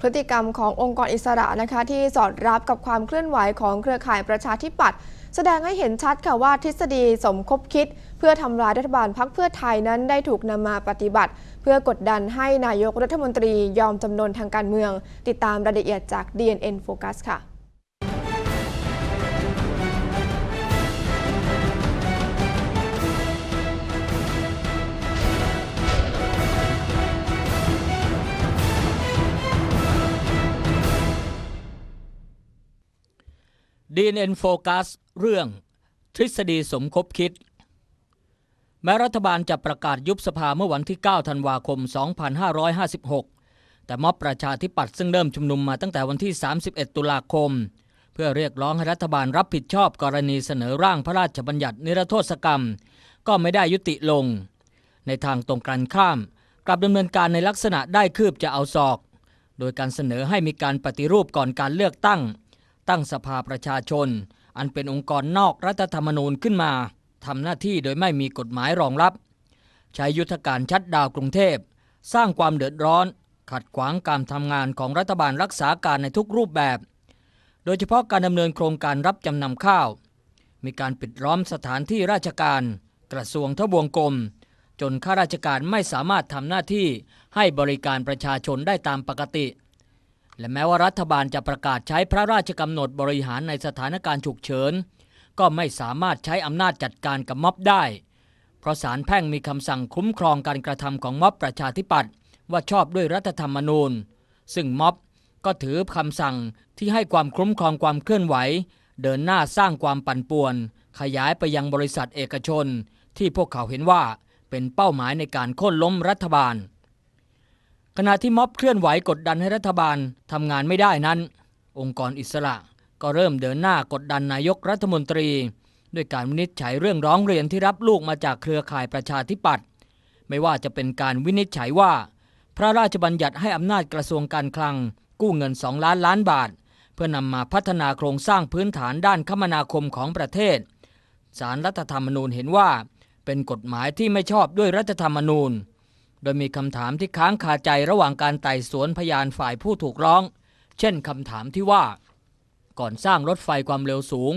พฤติกรรมขององค์กรอิสระนะคะที่สอดรับกับความเคลื่อนไหวของเครือข่ายประชาธิปัตย์แสดงให้เห็นชัดค่ะว่าทฤษฎีสมคบคิด เพื่อทำลายรัฐบาลพักเพื่อไทยนั้นได้ถูกนำมาปฏิบัติ เพื่อกดดันให้นายกรัฐมนตรียอมจำนนทางการเมือง ติดตามรายละเอียดจาก DNN Focus ค่ะ DNN Focus เรื่องทฤษฎีสมคบคิด แม้รัฐบาลจะประกาศยุบสภาเมื่อวันที่ 9 ธันวาคม 2556 แต่ม็อบประชาธิปัตย์ซึ่งเริ่มชุมนุมมาตั้งแต่วันที่ 31 ตุลาคม เพื่อเรียกร้องให้รัฐบาลรับผิดชอบกรณีเสนอร่างพระราชบัญญัตินิรโทษกรรม ก็ไม่ได้ยุติลง ในทางตรงกันข้าม กลับดำเนินการในลักษณะได้คืบจะเอาศอก โดยการเสนอให้มีการปฏิรูปก่อนการเลือกตั้ง ตั้งสภาประชาชน อันเป็นองค์กรนอกรัฐธรรมนูญขึ้นมาทำหน้าที่โดยไม่มีกฎหมายรองรับ ใช้ยุทธการชัดดาวกรุงเทพ สร้างความเดือดร้อน ขัดขวางการทำงานของรัฐบาลรักษาการในทุกรูปแบบ โดยเฉพาะการดำเนินโครงการรับจำนำข้าว มีการปิดล้อมสถานที่ราชการ กระทรวงทบวงกรมจนข้าราชการไม่สามารถทำหน้าที่ให้บริการประชาชนได้ตามปกติ และแม้ว่ารัฐบาลจะประกาศใช้พระราชกำหนดบริหารในสถานการณ์ฉุกเฉิน ก็ไม่สามารถใช้อำนาจจัดการกับม็อบได้ เพราะศาลแพ่งมีคำสั่งคุ้มครองการกระทำของม็อบประชาธิปัตย์ว่าชอบด้วยรัฐธรรมนูญ ซึ่งม็อบก็ถือคำสั่งที่ให้ความคุ้มครองความเคลื่อนไหว เดินหน้าสร้างความปั่นป่วน ขยายไปยังบริษัทเอกชน ที่พวกเขาเห็นว่าเป็นเป้าหมายในการโค่นล้มรัฐบาล ขณะที่ม็อบเคลื่อนไหวกดดันให้รัฐบาลทำงานไม่ได้นั้น องค์กรอิสระก็เริ่มเดินหน้ากดดันนายกรัฐมนตรี ด้วยการวินิจฉัยเรื่องร้องเรียนที่รับลูกมาจากเครือข่ายประชาธิปัตย์ไม่ว่าจะเป็นการวินิจฉัยว่า พระราชบัญญัติให้อำนาจกระทรวงการคลัง กู้เงิน 2 ล้านล้านบาท เพื่อนำมาพัฒนาโครงสร้างพื้นฐานด้านคมนาคมของประเทศสารรัฐธรรมนูญเห็นว่า เป็นกฎหมายที่ไม่ชอบด้วยรัฐธรรมนูญ โดยมีคำถามที่ค้างคาใจระหว่างการไต่สวนพยานฝ่ายผู้ถูกร้อง เช่นคำถามที่ว่า ก่อนสร้างรถไฟความเร็วสูง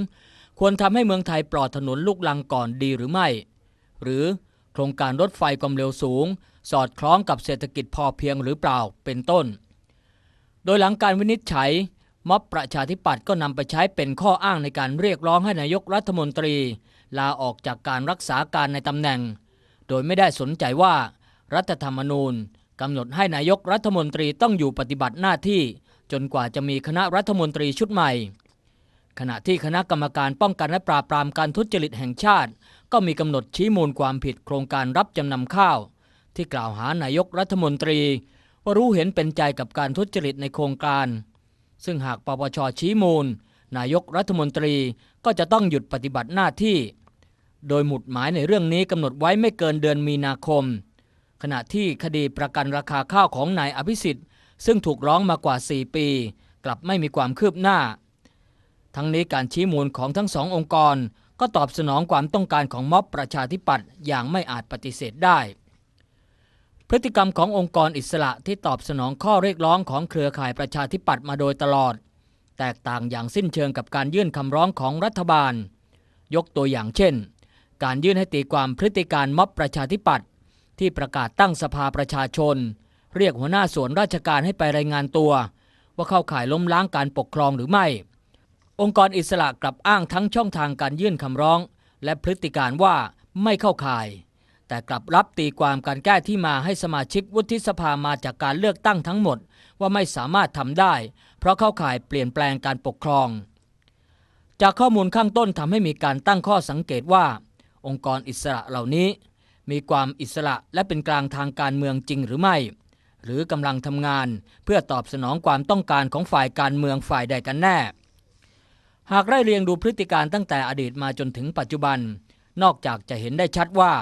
ควรทำให้เมืองไทยปลอดถนนลูกลังก่อนดีหรือไม่ หรือโครงการรถไฟความเร็วสูง สอดคล้องกับเศรษฐกิจพอเพียงหรือเปล่าเป็นต้น โดยหลังการวินิจฉัยม็อบประชาธิปัตย์ก็นำไปใช้เป็นข้ออ้างในการเรียกร้องให้นายกรัฐมนตรี ลาออกจากการรักษาการในตำแหน่ง โดยไม่ได้สนใจว่า รัฐธรรมนูญกำหนดให้นายกรัฐมนตรีต้องอยู่ปฏิบัติหน้าที่จนกว่าจะมีคณะรัฐมนตรีชุดใหม่ ขณะที่คณะกรรมการป้องกันและปราบปรามการทุจริตแห่งชาติ ก็มีกำหนดชี้มูลความผิดโครงการรับจำนำข้าว ที่กล่าวหานายกรัฐมนตรี ว่ารู้เห็นเป็นใจกับการทุจริตในโครงการ ซึ่งหากปปชชี้มูล นายกรัฐมนตรีก็จะต้องหยุดปฏิบัติหน้าที่ โดยหมุดหมายในเรื่องนี้กำหนดไว้ไม่เกินเดือนมีนาคม ขณะที่คดีประกันราคาข้าวของนายอภิสิทธิ์ ซึ่งถูกร้องมากว่า 4 ปี กลับไม่มีความคืบหน้า ทั้งนี้การชี้มูลของทั้งสององค์กร ก็ตอบสนองความต้องการของม็อบประชาธิปัตย์อย่างไม่อาจปฏิเสธได้ พฤติกรรมขององค์กรอิสระที่ตอบสนองข้อเรียกร้องของเครือข่ายประชาธิปัตย์มาโดยตลอด แตกต่างอย่างสิ้นเชิงกับการยื่นคำร้องของรัฐบาล ยกตัวอย่างเช่น การยื่นให้ตีความพฤติการม็อบประชาธิปัตย์ ที่ประกาศตั้งสภาประชาชน เรียกหัวหน้าส่วนราชการให้ไปรายงานตัว ว่าเข้าข่ายล้มล้างการปกครองหรือไม่ องค์กรอิสระกลับอ้างทั้งช่องทางการยื่นคำร้อง และพฤติการว่าไม่เข้าข่าย แต่กลับรับตีความการแก้ที่มาให้สมาชิกวุฒิสภามาจากการเลือกตั้งทั้งหมด ว่าไม่สามารถทำได้ เพราะเข้าข่ายเปลี่ยนแปลงการปกครอง จากข้อมูลข้างต้นทำให้มีการตั้งข้อสังเกตว่า องค์กรอิสระเหล่านี้ มีความอิสระและเป็นกลางทางการเมืองจริงหรือไม่ หรือกำลังทำงานเพื่อตอบสนองความต้องการของฝ่ายการเมืองฝ่ายใดกันแน่ หากไล่เรียงดูพฤติการตั้งแต่อดีตมาจนถึงปัจจุบัน นอกจากจะเห็นได้ชัดว่า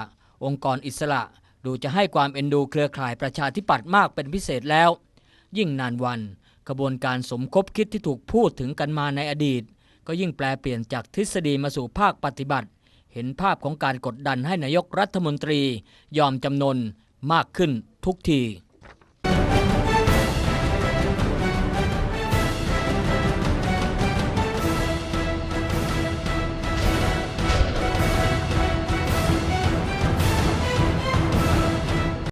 องค์กรอิสระดูจะให้ความเอ็นดูเครือข่ายประชาธิปัตย์มากเป็นพิเศษแล้ว ยิ่งนานวันกระบวนการสมคบคิดที่ถูกพูดถึงกันมาในอดีต ก็ยิ่งแปลเปลี่ยนจากทฤษฎีมาสู่ภาคปฏิบัติ เห็นภาพของการกดดันให้นายกรัฐมนตรียอมจำนนมากขึ้นทุกที